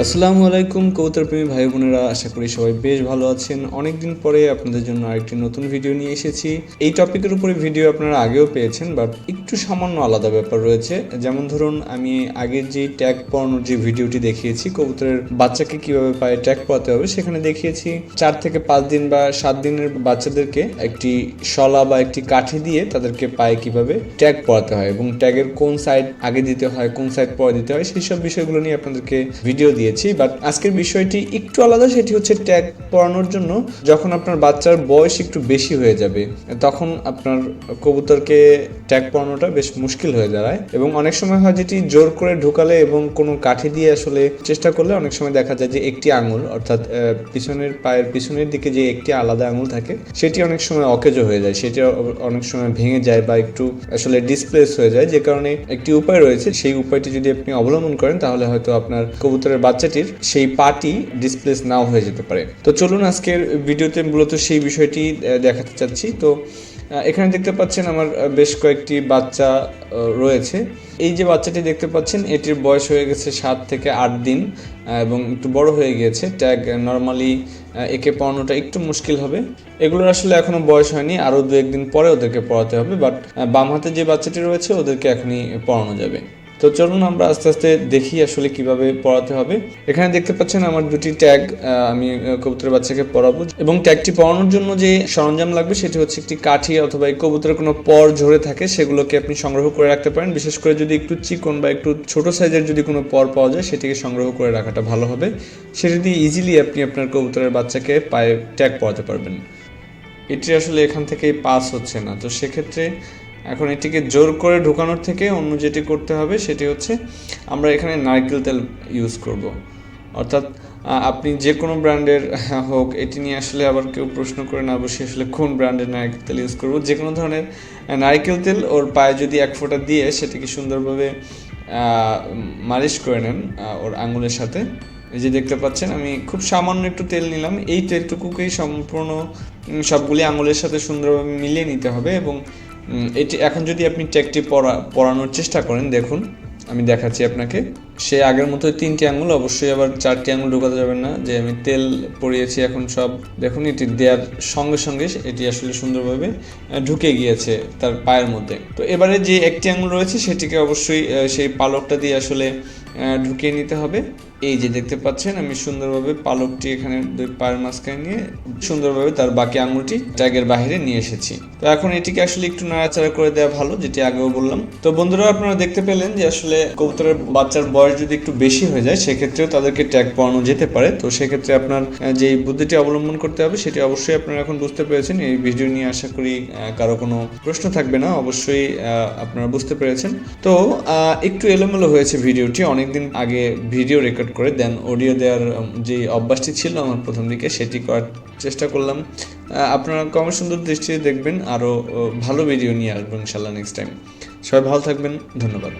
আসসালামু আলাইকুম কবুতর প্রেমী ভাই বোনেরা, আশা করি সবাই বেশ ভালো আছেন। অনেকদিন পরে আপনাদের জন্য আরেকটি নতুন ভিডিও নিয়ে এসেছি। এই টপিকের উপরে ভিডিও আপনারা আগেও পেয়েছেন, বাট একটু সামান্য আলাদা ব্যাপার রয়েছে। যেমন ধরুন, আমি আগের যে ট্যাগ পড়ানোর যে ভিডিওটি দেখিয়েছি, কবুতরের বাচ্চাকে কীভাবে পায়ে ট্যাগ পড়াতে হবে, সেখানে দেখিয়েছি চার থেকে পাঁচ দিন বা সাত দিনের বাচ্চাদেরকে একটি শলা বা একটি কাঠি দিয়ে তাদেরকে পায়ে কীভাবে ট্যাগ পড়াতে হয় এবং ট্যাগের কোন সাইড আগে দিতে হয়, কোন সাইড পরে দিতে হয়, সেই সব বিষয়গুলো নিয়ে আপনাদেরকে ভিডিও দিয়েছি বাট আজকের বিষয়টি একটু আলাদা, সেটি হচ্ছে ট্যাগ পড়ানোর জন্য। যখন আপনার বাচ্চার বয়স একটু বেশি হয়ে যাবে, তখন আপনার কবুতরকে ট্যাগ পড়ানোটা বেশ মুশকিল হয়ে দাঁড়ায়। এবং অনেক সময় হয় যেটি, জোর করে ঢুকালে এবং কোনো কাঠি দিয়ে আসলে চেষ্টা করলে অনেক সময় দেখা যায় যে একটি আঙুল, অর্থাৎ পিছনের পায়ের পিছনের দিকে যে একটি আলাদা আঙুল থাকে, সেটি অনেক সময় অকেজো হয়ে যায়। সেটি অনেক সময় ভেঙে যায় বা একটু আসলে ডিসপ্লেস হয়ে যায়, যে কারণে একটি উপায় রয়েছে। সেই উপায়টি যদি আপনি অবলম্বন করেন, তাহলে হয়তো আপনার কবুতরের বাচ্চাটির সেই পাটি ডিসপ্লেস নাও হয়ে যেতে পারে। তো চলুন আজকের ভিডিওতে মূলত সেই বিষয়টি দেখাতে চাচ্ছি। তো এখানে দেখতে পাচ্ছেন আমার বেশ কয়েকটি বাচ্চা রয়েছে। এই যে বাচ্চাটি দেখতে পাচ্ছেন, এটির বয়স হয়ে গেছে সাত থেকে আট দিন এবং একটু বড় হয়ে গিয়েছে। ট্যাগ নর্মালি একে পড়ানোটা একটু মুশকিল হবে। এগুলোর আসলে এখনও বয়স হয়নি, আরও দু একদিন পরে ওদেরকে পড়াতে হবে বাট বাম হাতে যে বাচ্চাটি রয়েছে, ওদেরকে এখনই পড়ানো যাবে। তো চলুন আমরা আস্তে আস্তে দেখি আসলে কীভাবে পড়াতে হবে। এখানে দেখতে পাচ্ছেন আমার দুটি ট্যাগ আমি কবুতরের বাচ্চাকে পড়াবো। এবং ট্যাগটি পড়ানোর জন্য যে সরঞ্জাম লাগবে সেটি হচ্ছে একটি কাঠি অথবা এই কবুতরের কোনো পর ঝরে থাকে সেগুলোকে আপনি সংগ্রহ করে রাখতে পারেন। বিশেষ করে যদি একটু চিকন বা একটু ছোট সাইজের যদি কোনো পর পাওয়া যায় সেটিকে সংগ্রহ করে রাখাটা ভালো হবে। সেটি দিয়ে ইজিলি আপনি আপনার কবুতরের বাচ্চাকে পায়ে ট্যাগ পড়াতে পারবেন। এটি আসলে এখান থেকে পাস হচ্ছে না। তো সেক্ষেত্রে এখন এটিকে জোর করে ঢোকানোর থেকে অন্য যেটি করতে হবে সেটি হচ্ছে আমরা এখানে নারকেল তেল ইউজ করব। অর্থাৎ আপনি যে কোনো ব্র্যান্ডের হোক, এটি নিয়ে আসলে আবার কেউ প্রশ্ন করে না বসে আসলে কোন ব্র্যান্ডের নারকেল তেল ইউজ করব। যে কোনো ধরনের নারকেল তেল ওর পায়ে যদি এক ফোঁটা দিয়ে সেটিকে সুন্দরভাবে মালিশ করে নেন ওর আঙুলের সাথে। এই যে দেখতে পাচ্ছেন, আমি খুব সামান্য একটু তেল নিলাম। এই তেলটুকুকেই সম্পূর্ণ সবগুলি আঙুলের সাথে সুন্দরভাবে মিলিয়ে নিতে হবে এবং এটি এখন যদি আপনি ট্যাগটি পরা পরানোর চেষ্টা করেন, দেখুন, আমি দেখাচ্ছি আপনাকে। সে আগের মতো তিনটি আঙুল, অবশ্যই আবার চারটি আঙুল ঢোকাতে যাবেন না। যে আমি তেল পরিয়েছি, এখন সব, দেখুন, এটি দেওয়ার সঙ্গে সঙ্গে এটি আসলে সুন্দরভাবে ঢুকে গিয়েছে তার পায়ের মধ্যে। তো এবারে যে একটি আঙুল রয়েছে, সেটিকে অবশ্যই সেই পালকটা দিয়ে আসলে ঢুকিয়ে নিতে হবে। এই যে দেখতে পাচ্ছেন, আমি সুন্দরভাবে পালকটি এখানে পায়ের মাঝখানে নিয়ে সুন্দরভাবে তার বাকি আঙুলটি ট্যাগের বাইরে নিয়ে এসেছি। তো এখন এটিকে আসলে একটু নাড়াচাড়া করে দেওয়া ভালো, যেটি আগেও বললাম। তো বন্ধুরা, আপনারা দেখতে পেলেন যে আসলে কবুতরের বাচ্চার বয়স যদি একটু বেশি হয়ে যায়, সেক্ষেত্রেও তাদেরকে ট্যাগ পড়ানো যেতে পারে। তো সেক্ষেত্রে আপনার যে বুদ্ধিটি অবলম্বন করতে হবে, সেটি অবশ্যই আপনারা এখন বুঝতে পেরেছেন। এই ভিডিও নিয়ে আশা করি কারও কোনো প্রশ্ন থাকবে না। অবশ্যই আপনারা বুঝতে পেরেছেন। তো একটু এলোমেলো হয়েছে ভিডিওটি অনেকদিন আগে ভিডিও রেকর্ড করে, দেন অডিও দেওয়ার যে অভ্যাসটি ছিল আমার প্রথম দিকে, সেটি করার চেষ্টা করলাম। আপনারা কম সুন্দর দৃষ্টিতে দেখবেন, আরও ভালো ভিডিও নিয়ে আসবেন ইনশাল্লাহ নেক্সট টাইম সবাই ভালো থাকবেন, ধন্যবাদ।